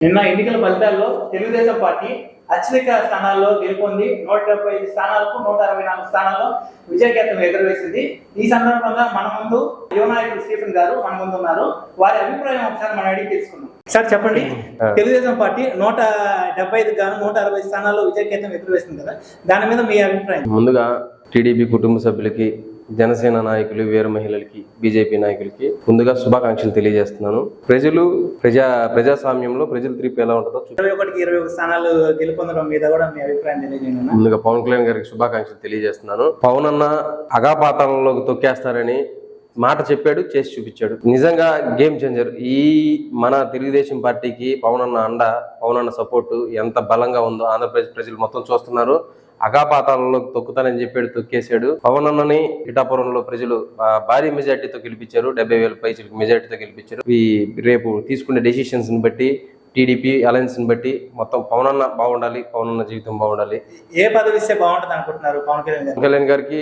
నిన్న ఎన్నికల ఫలితాల్లో తెలుగుదేశం పార్టీ అత్యధిక స్థానాల్లో గెలుపొంది నూట డెబ్బై ఐదు స్థానాలకు నూట అరవై నాలుగు స్థానాల్లో విజయకేతం ఎగురవేసింది. ఈ సందర్భంగా మన ముందు యువ నాయకుడు స్టీఫెన్ గారు మన ముందు ఉన్నారు. వారి అభిప్రాయం ఒకసారి మనం అడిగి తెలుసుకుందాం. సార్ చెప్పండి. తెలుగుదేశం పార్టీ నూట డెబ్బై ఐదు గాను నూట అరవై స్థానాల్లో విజయకేతం ఎగురవేసింది కదా. దాని మీద మీ అభిప్రాయం? ముందుగా టీడీపీ కుటుంబ సభ్యులకి జనసేన నాయకులు వీర మహిళలకి బీజేపీ నాయకులకి ముందుగా శుభాకాంక్షలు తెలియజేస్తున్నాను. ప్రజలు ప్రజా ప్రజాస్వామ్యంలో ప్రజల తీర్పు ఎలా ఉంటుందో ఇరవై ఒకటికి ఇరవై ఒక స్థానాలు గెలుపొందడం మీద కూడా మీ అభిప్రాయం తెలియజేయండి. ముందుగా పవన్ కళ్యాణ్ గారికి శుభాకాంక్షలు తెలియజేస్తున్నాను. పవన్ అన్న అగాపాతాళంలోకి తొక్కేస్తారని మాట చెప్పాడు చేసి చూపించాడు. నిజంగా గేమ్ చేంజర్. ఈ మన తెలుగుదేశం పార్టీకి పవన్ అన్న అండ పవన్ అన్న సపోర్టు ఎంత బలంగా ఉందో ఆంధ్రప్రదేశ్ ప్రజలు మొత్తం చూస్తున్నారు. అగాపాతాళంలో తొక్కుతానని చెప్పాడు తొక్కేశాడు. పవన్ అన్నని పిఠాపురంలో ప్రజలు భారీ మెజార్టీతో గెలిపించారు. డెబ్బై వేల పైసలకు మెజార్టీతో గెలిపించారు. ఈ రేపు తీసుకునే డెసిషన్స్ని బట్టి టీడీపీ అలయన్స్ని బట్టి మొత్తం పవన్ అన్న బాగుండాలి పవన్ అన్న జీవితం బాగుండాలి. ఏ పదవి ఇస్తే బాగుంటుంది అనుకుంటున్నారు పవన్ కళ్యాణ్ గారు? పవన్ కళ్యాణ్ గారికి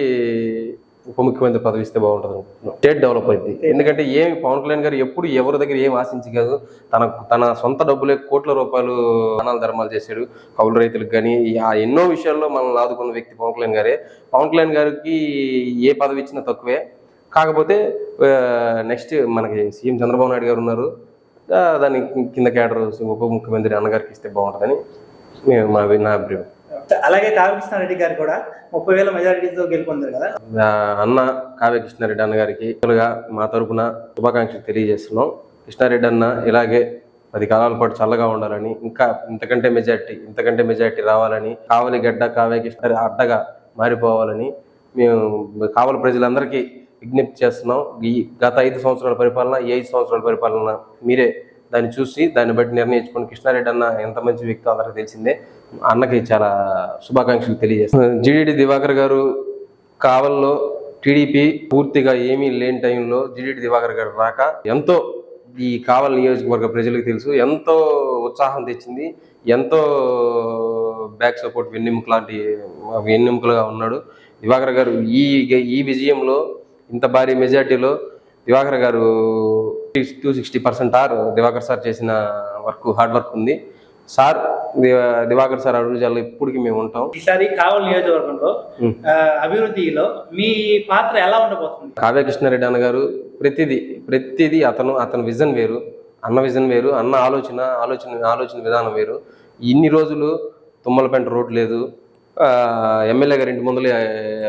ఉప ముఖ్యమంత్రి పదవి ఇస్తే బాగుంటుంది స్టేట్ డెవలప్ అయింది ఎందుకంటే ఏమి పవన్ కళ్యాణ్ గారు ఎప్పుడు ఎవరి దగ్గర ఏం ఆశించి కాదు తన తన సొంత డబ్బులే కోట్ల రూపాయలు దానాలు ధర్మాలు చేశాడు కౌలు రైతులకు కానీ ఆ ఎన్నో విషయాల్లో మనల్ని ఆదుకున్న వ్యక్తి పవన్ కళ్యాణ్ గారే. పవన్ కళ్యాణ్ గారికి ఏ పదవి ఇచ్చినా తక్కువే. కాకపోతే నెక్స్ట్ మనకి సీఎం చంద్రబాబు నాయుడు గారు ఉన్నారు. దాని కింద క్యాడర్ ఉప ముఖ్యమంత్రి అన్నగారికి ఇస్తే బాగుంటుందని మా నా అభిప్రాయం. అలాగే కావ్యకృష్ణారెడ్డి గారు కూడా ముప్పై వేల మెజారిటీతో గెలుపొందారు కదా? అన్న కావ్య కృష్ణారెడ్డి అన్న గారికి మా తరపున శుభాకాంక్షలు తెలియజేస్తున్నాం. కృష్ణారెడ్డి అన్న ఇలాగే పది కాలాల పాటు చల్లగా ఉండాలని ఇంకా ఇంతకంటే మెజార్టీ ఇంతకంటే మెజార్టీ రావాలని కావలి గడ్డ కావ్యకృష్ణ అడ్డగా మారిపోవాలని మేము కావలి ప్రజలందరికీ విజ్ఞప్తి చేస్తున్నాం. ఈ గత ఐదు సంవత్సరాల పరిపాలన ఈ ఐదు సంవత్సరాల పరిపాలన మీరే దాన్ని చూసి దాన్ని బట్టి నిర్ణయించుకుని కృష్ణారెడ్డి అన్న ఎంత మంచి వ్యక్తి అందరికీ తెలిసిందే. అన్నకి చాలా శుభాకాంక్షలు తెలియజేస్తాను. జిడిడి దివాకర్ గారు కావల్లో టీడీపీ పూర్తిగా ఏమీ లేని టైంలో జిడిటి దివాకర్ గారు రాక ఎంతో ఈ కావల్ నియోజకవర్గ ప్రజలకు తెలుసు ఎంతో ఉత్సాహం తెచ్చింది ఎంతో బ్యాక్ సపోర్ట్ వెన్నెముక లాంటి వెన్నెముకలుగా ఉన్నాడు. దివాకర్ గారు ఈ ఈ విజయంలో ఇంత భారీ మెజార్టీలో దివాకర్ గారు two sixty percent or Divakar sir చేసిన వర్క్ హార్డ్ వర్క్ ఉంది. సార్ దివా- దివాకర్ సార్ అడుగుజాల్లో ఇప్పటికి మేము ఉంటాం. ఈసారి కావలి నియోజకవర్గంలో అభివృద్ధిలో మీ పాత్ర ఎలా ఉండబోతుంది? కావ్య కృష్ణారెడ్డి అన్న గారు ప్రతిదీ ప్రతిదీ అతను అతని విజన్ వేరు అన్న విజన్ వేరు అన్న ఆలోచన ఆలోచన ఆలోచన విధానం వేరు. ఇన్ని రోజులు తుమ్మలపెంట రోడ్ లేదు ఎమ్మెల్యే గారి ఇంటి ముందులే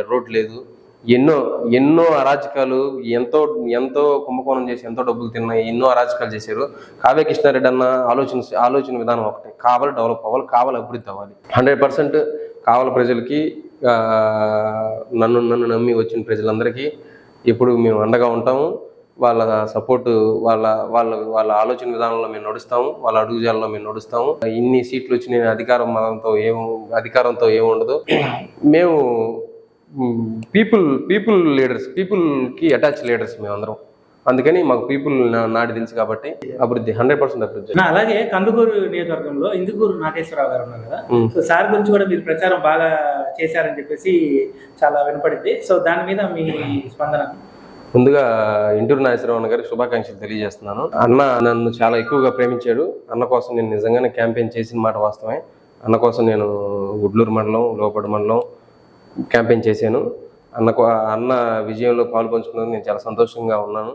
రోడ్ లేదు. ఎన్నో ఎన్నో అరాచకాలు ఎంతో ఎంతో కుంభకోణం చేసి ఎంతో డబ్బులు తిన్నాయి ఎన్నో అరాచకాలు చేశారు. కావ్య కృష్ణారెడ్డి అన్న ఆలోచన ఆలోచన విధానం ఒకటి. కావాలి డెవలప్ అవ్వాలి కావాలి అభివృద్ధి అవ్వాలి. హండ్రెడ్ పర్సెంట్ కావాలి ప్రజలకి నన్ను నన్ను నమ్మి వచ్చిన ప్రజలందరికీ ఇప్పుడు మేము అండగా ఉంటాము. వాళ్ళ సపోర్ట్ వాళ్ళ వాళ్ళ వాళ్ళ ఆలోచన విధానంలో మేము నడుస్తాము. వాళ్ళ అడుగుజాలలో మేము నడుస్తాము. ఇన్ని సీట్లు వచ్చి నేను అధికారం మనంతో ఏం అధికారంతో ఏముండదు మేము పీపుల్ పీపుల్ లీడర్స్ పీపుల్కి అటాచ్ లీడర్స్ మేమందరం. అందుకని మాకు పీపుల్ నాడి తెలుసు కాబట్టి అభివృద్ధి హండ్రెడ్ పర్సెంట్ అభివృద్ధి అలాగే కందుకూరు నియోజకవర్గంలో ఇందుకూరు నాగేశ్వరరావు గారు ఉన్నారు కదా. సో సార్ గురించి కూడా మీరు ప్రచారం బాగా చేశారని చెప్పేసి చాలా వినపడింది. సో దాని మీద మీ స్పందన? ముందుగా ఇంటూరు నాగేశ్వరరావు గారికి శుభాకాంక్షలు తెలియజేస్తున్నాను. అన్న నన్ను చాలా ఎక్కువగా ప్రేమించాడు. అన్న కోసం నేను నిజంగానే క్యాంపెయిన్ చేసిన మాట వాస్తవమే. అన్న కోసం నేను గుడ్లూరు మండలం లోపడి మండలం క్యాంపెయిన్ చేశాను. అన్న అన్న విజయంలో పాలు పంచుకున్నందుకు నేను చాలా సంతోషంగా ఉన్నాను.